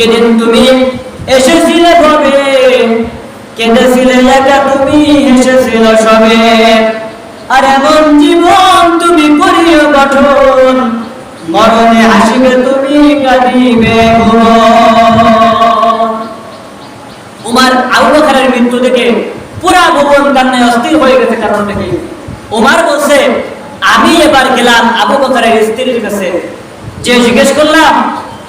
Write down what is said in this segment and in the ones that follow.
যেদিন তুমি? এসেছিলে ভবে কেঁদেছিলে একা তুমি? এসেছিল সবে? আর এমন জীবন তুমি করিও গঠন মরণে হাসিবে তুমি, কাঁদিবে উমার আবু বকরের মৃত্যু দেখে পুরা ভুবন কান্নায় অস্থির হয়ে গেছে কারণ দেখে। উমার বলছে, আমি এবার গেলাম আবু বকরের স্ত্রীর কাছে। যে জিজ্ঞেস করলাম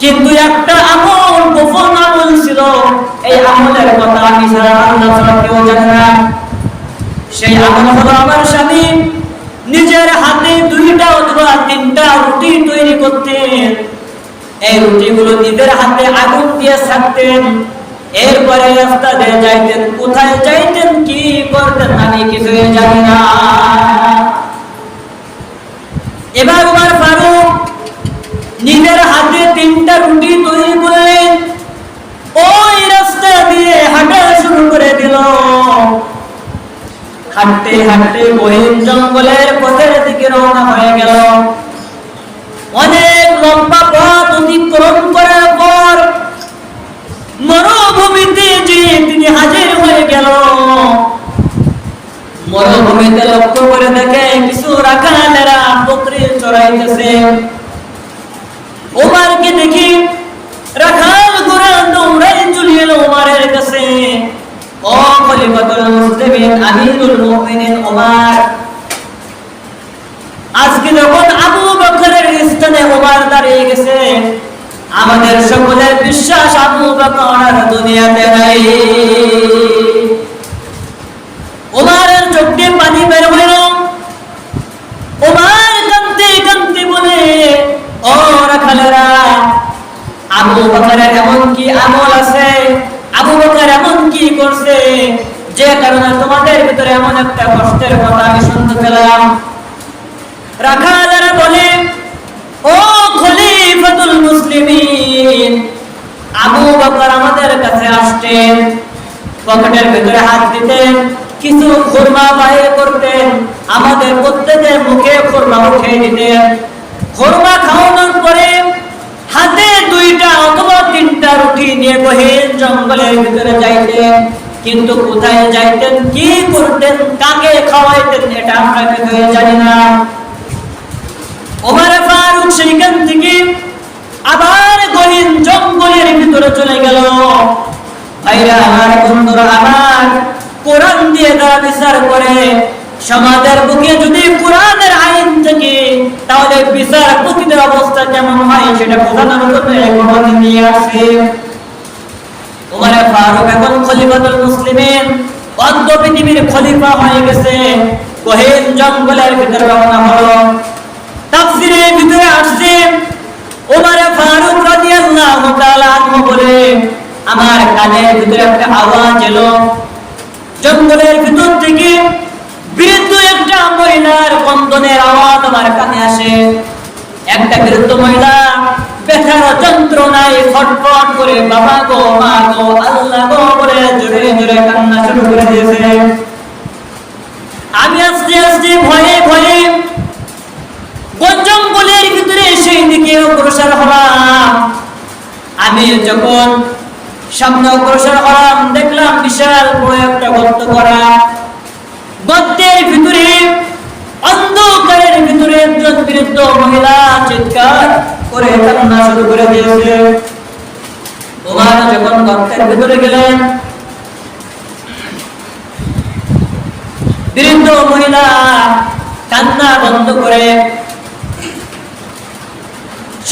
কিন্তু একটা আমল গোপন আমল ছিল। এই আমলের কথা আমি ছাড়া আল্লাহ ছাড়া কেউ জানে না। সেই আমল হলো আমার স্বামী নিজের হাতে দুইটা অথবা তিনটা রুটি তৈরি করতেন। এই রুটিগুলো নিজের হাতে আগুন দিয়ে ছাড়তেন। এরপরে রাস্তা দিয়ে যাইতেন। কোথায় যাইতেন, কি করতেন, আমি কিছুই জানি না। এবার উমার ফারুক নিজের হাতে তিনটা রুটি তৈরি করলেন ওই রাস্তা দিয়ে হাঁটা শুরু করে দিল। হাঁটতে হাঁটতে গহীন জঙ্গলের পথের দিকে রওনা হয়ে গেল। অনেক লম্বা পথ অতিক্রম করার পর মরুভূমিতে যে তিনি হাজির হয়ে গেল। মরুভূমিতে লক্ষ্য করে দেখে কিছু রাখালেরা বকরি চড়াইতেছে ওমারকে দেখি রাখাল গোরা দৌড়াই চলে এলো ওমারের কাছে ও খলিফাতুল মুসলিমিন আজকে যখন আবু বকরের স্থানে ওমর দাঁড়িয়ে গেছে, আমাদের সকলের বিশ্বাস আবু বকর দুনিয়াতে নাই। ওমরের চোখ পানি বের হইল। ওমর কাঁদতে কাঁদতে বলে, ও রাখালেরা, আবু বকরের এমন কি আমল আছে? আবু বকর এমন কি করছে? যে কারণে তোমাদের ভিতরে এমন একটা কষ্টের কথা আমি শুনতে পেলাম। রাখালেরা বলে, ও খলিফাতুল মুসলিমিন, আবু বকর আমাদের কাছে আসতেন, পকেটের ভিতরে হাত দিতেন, কিছু খুরমা বাইর করতেন, আমাদের প্রত্যেকের মুখে খুরমা উঠে দিতেন। খুরমা খাওয়ানোর পরে হাতে দুইটা অথবা তিনটা রুটি নিয়ে গহীন জঙ্গলের ভিতরে যাইতেন। কিন্তু কোথায় যাইতেন, কি করতেন, কাকে খাওয়াইতেন, এটা আমরা কেউ জানি না। ওমর ফারুক সেইখান থেকে আবার গহীন জঙ্গলের ভিতরে চলে গেল। ভাইরা, আমার বন্ধুরা, আমার কোরআন দিয়ে তারা বিচার করে। সমাজের বুকে যদি কোরআনের আইন থেকে, তাহলে বিচার প্রকৃতির অবস্থা কেমন হয়, সেটা এখন নিয়ে আসে ওমর ফারুক এখন খলিফাতুল মুসলিমিন অর্ধ পৃথিবীর খলিফা হয়ে গেছে। গহীন জঙ্গলের ভিতরে রওনা হলো। তাফসিরের ভিতরে আসছে ওমর ফারুক রাদিয়াল্লাহু তাআলা আনহু বলে, আমার কানের ভিতরে একটা আওয়াজ এলো। জঙ্গলের ভিতর থেকে বৃদ্ধ একটা মহিলার কন্দনের আওয়াজ আমার কানে আসে। একটা বৃদ্ধ মহিলা ব্যথার যন্ত্রণায় ফটফট করে, বাবা গো, মা গো আল্লাহ গো বলে জোরে জোরে কান্না শুরু করে দিয়েছে আমি আস্তে আস্তে ভয়ে ভয়ে বন জঙ্গলের ভিতরে সেই দিকে অগ্রসর হলাম আমি যখন সামনে অগ্রসর হলাম, দেখলাম বিশাল বড় একটা গর্ত করা। গর্তের ভিতরে, অন্ধকারের ভিতরে একজন বৃদ্ধ মহিলা চিৎকার করে কান্না শুরু করে দিয়েছে। তোমার যখন গর্তের ভিতরে গেলেন, বৃদ্ধ মহিলা কান্না বন্ধ করে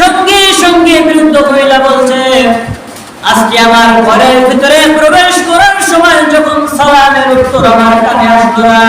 সঙ্গে সঙ্গে বৃদ্ধ মহিলা বলছে আজকে আমার ঘরের ভিতরে প্রবেশ করার সময় যখন সালামের উত্তর আমার কানে আসতো না,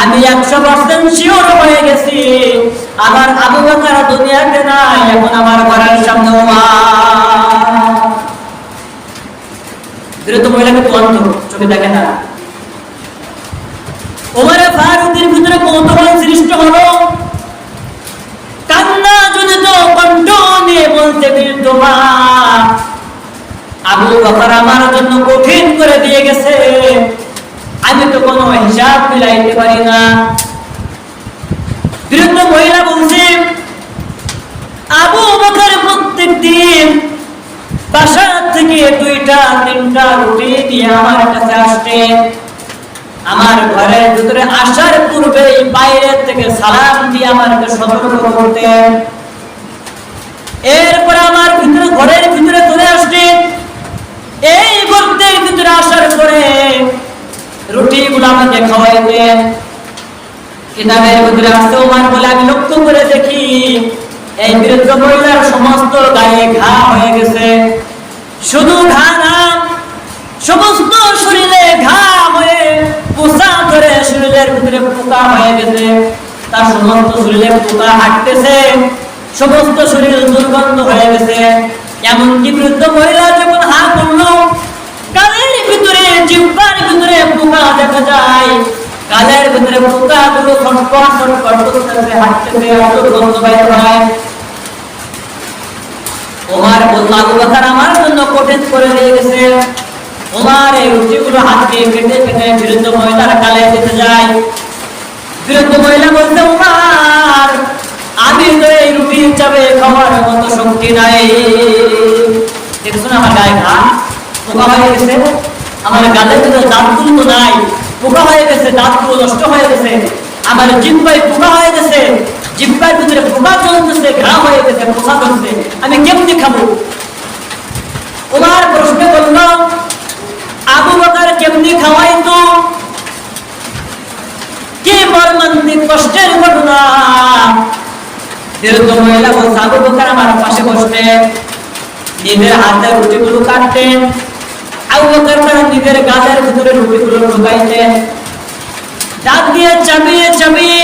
আমি একশো পার্সেন্ট শিওর হয়ে গেছি, আমার আবু বকর দুনিয়াতে নাই, এখন আমার ঘরের সামনে ওমর। মহিলাকে তো চোখে দেখে না ওমরে ফারুকের ভিতরে কৌতূহল সৃষ্টি হলো কান্না জনিত কণ্ঠ নিয়ে বলতে বিদ্যমা আবু আমার জন্য কঠিন করে দিয়ে গেছে। আমি তো কোনো হিসাব মিলাইতে পারি না। বৃদ্ধ মহিলা বলছে, আবু প্রত্যেক দিন বাসা থেকে দুইটা, তিনটা রুটি দিয়ে আমার কাছে আমার ঘরের ভিতরে আসার পূর্বে বাইরে থেকে সালাম দিয়ে আমাকে সতর্ক করতেন এরপরে আমার ভিতরে, ঘরের ভিতরে চলে আসতেন এই গর্তের ভিতরে আসার পরে রুটি গুলো আমাকে খাওয়াইতেন। ভিতরে আসতে বলে, আমি লক্ষ্য করে দেখি এই বৃদ্ধ মহিলার সমস্ত গায়ে ঘা হয়ে গেছে। শুধু ঘা না, সমস্ত শরীরে ঘা হয়ে পোষা ধরে শরীরের ভিতরে পোকা হয়ে গেছে। তার সমস্ত শরীরে পোকা হাঁটতেছে, সমস্ত শরীর দুর্গন্ধ হয়ে গেছে। এমনকি বৃদ্ধ মহিলা যখন হা করল কালের ভিতরে জিব্বার ভিতরে পোকা দেখা যায়। কালের ভিতরে পোকা গুলো হয়। ওমার বলল আবু আমার জন্য কঠিন করে দিয়ে গেছে। ওমার এই রুটিগুলো হাত দিয়ে কেটে কেটে বিরুদ্ধ মহিলার কালে দিতে যায়। বিরুদ্ধ মহিলা বলতে তো রুটি চাবে খাওয়ার মতো শক্তি নাই। দেখছ না আমার গায়ে ঘা পোকা হয়ে গেছে। আমার গালের ভিতরে দাঁতগুলো তো নাই। পোকা হয়ে গেছে, দাঁতগুলো নষ্ট হয়ে গেছে। আমার জিব্বাই পোকা হয়ে গেছে। জিব্বার ভিতরে পোকা চলতেছে ঘা হয়ে গেছে, পোকা চলছে আমি কেমনি খাব? ওনার প্রশ্ন করল আবু বকর কেমনি খাওয়াই তো কি মর্মান্তিক কষ্টের যেহেতু মহিলা বলছে আবু বকর আমার পাশে বসতে নিজের হাতে রুটিগুলো কাটতেন আবু বকর নিজের গালের ভিতরে রুটিগুলো ঢুকাইতেন দাঁত দিয়ে চাবিয়ে চাবিয়ে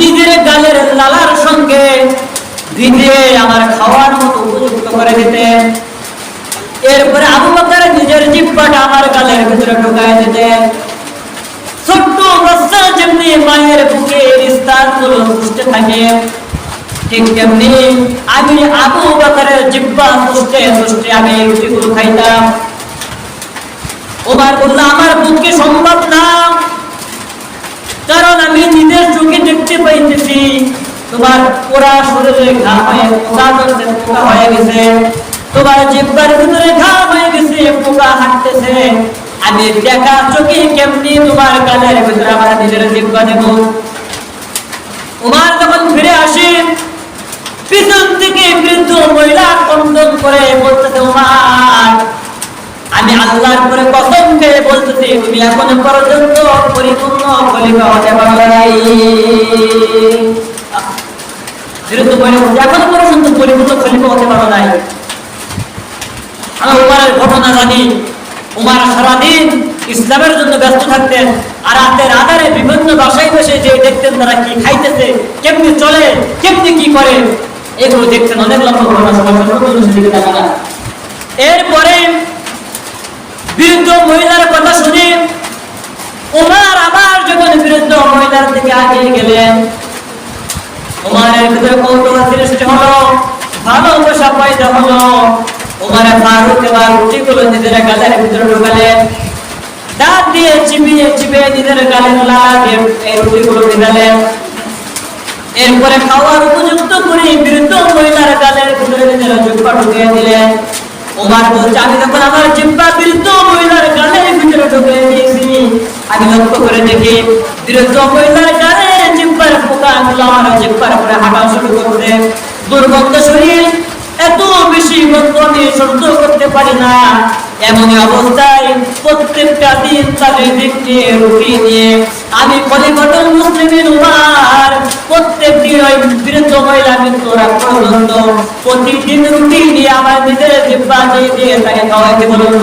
নিজের গালের লালার সঙ্গে ভিজিয়ে আমার খাওয়ার মতো উপযুক্ত করে দিতেন এরপরে আবু বকর নিজের জিব্বাটা আমার গালের ভিতরে ঢুকায় দিতেন ছোট্ট বাচ্চা যেমনি মায়ের বুকে গুলো সুস্থ থাকে। ঠিক তেমনি আমি আবু বকরের জিব্বা সুস্থে সুস্থে আমি রুটিগুলো খাইতাম। ওবার বলল, আমার বুকে সম্ভব না। কারণ আমি নিজের চোখে দেখতে পাইতেছি। তোমার পোড়া শরীরে ঘা হয়ে পোকা পোকা হয়ে গেছে। তোমার জিব্বার ভিতরে ঘা হয়ে গেছে, পোকা হাঁটতেছে। আমি দেখা চোখে কেমনি তোমার গালের ভিতরে আমার নিজের জিব্বা দেব? উমার যখন ফিরে আসি পিছন থেকে বৃদ্ধ মহিলা কন্দন করে বলতেছে, উমার, আমি আল্লাহর করে কসম খেয়ে বলতেছি, তুমি এখন পর্যন্ত পরিপূর্ণ খলিফা হতে পারো নাই। বিরুদ্ধ বলে এখন পর্যন্ত পরিপূর্ণ খলিফা হতে পারো নাই। আমরা উমারের ঘটনা জানি। উমার সারাদিন ইসলামের জন্য ব্যস্ত থাকতেন, আর রাতের আধারে বিভিন্ন বাসায় বসে যে দেখতেন তারা কি খাইতেছে, কেমনি চলে, কেমনি কি করে। এগুলো দেখতেন অনেক লক্ষ্য এরপরে বৃদ্ধ মহিলার কথা শুনে ওমার আবার যখন বৃদ্ধ মহিলার দিকে আগিয়ে গেলেন, ওমারের ভিতরে কৌতূহল সৃষ্টি হলো ভালোবাসা পয়দা হলো, ওমারে ফারুক এবার রুটিগুলো নিজের গালের ভিতরে ঢুকালেন, দাঁত দিয়ে চিবিয়ে চিবিয়ে নিজের গালের লাগে এই রুটিগুলো ঢুকালেন এরপরে খাওয়ার উপযুক্ত করে বৃদ্ধ মহিলার গালের ভিতরে নিজের জুব্বা ঢুকিয়ে দিলেন ওমার বলছে আমি যখন আমার জিব্বা বৃদ্ধ মহিলার গালের ভিতরে ঢুকিয়ে দিয়েছি। আমি লক্ষ্য করে দেখি বৃদ্ধ মহিলার গালের জিব্বার পোকা গুলো আমার জিব্বার উপরে হাঁটা শুরু করছে। দুর্গন্ধ শরীর এত বেশি গন্ধ আমি সহ্য করতে পারি না। এমন অবস্থায় প্রত্যেকটা দিন তাদের দিকটি রুটি নিয়ে আমি কলিকটন মুসলিমের উমার, প্রত্যেক দিন ওই বৃদ্ধ মহিলা মৃত্যুরা প্রতিদিন রুটি নিয়ে আমার নিজের জিব্বা দিয়ে তাকে খাওয়াইতে বলুন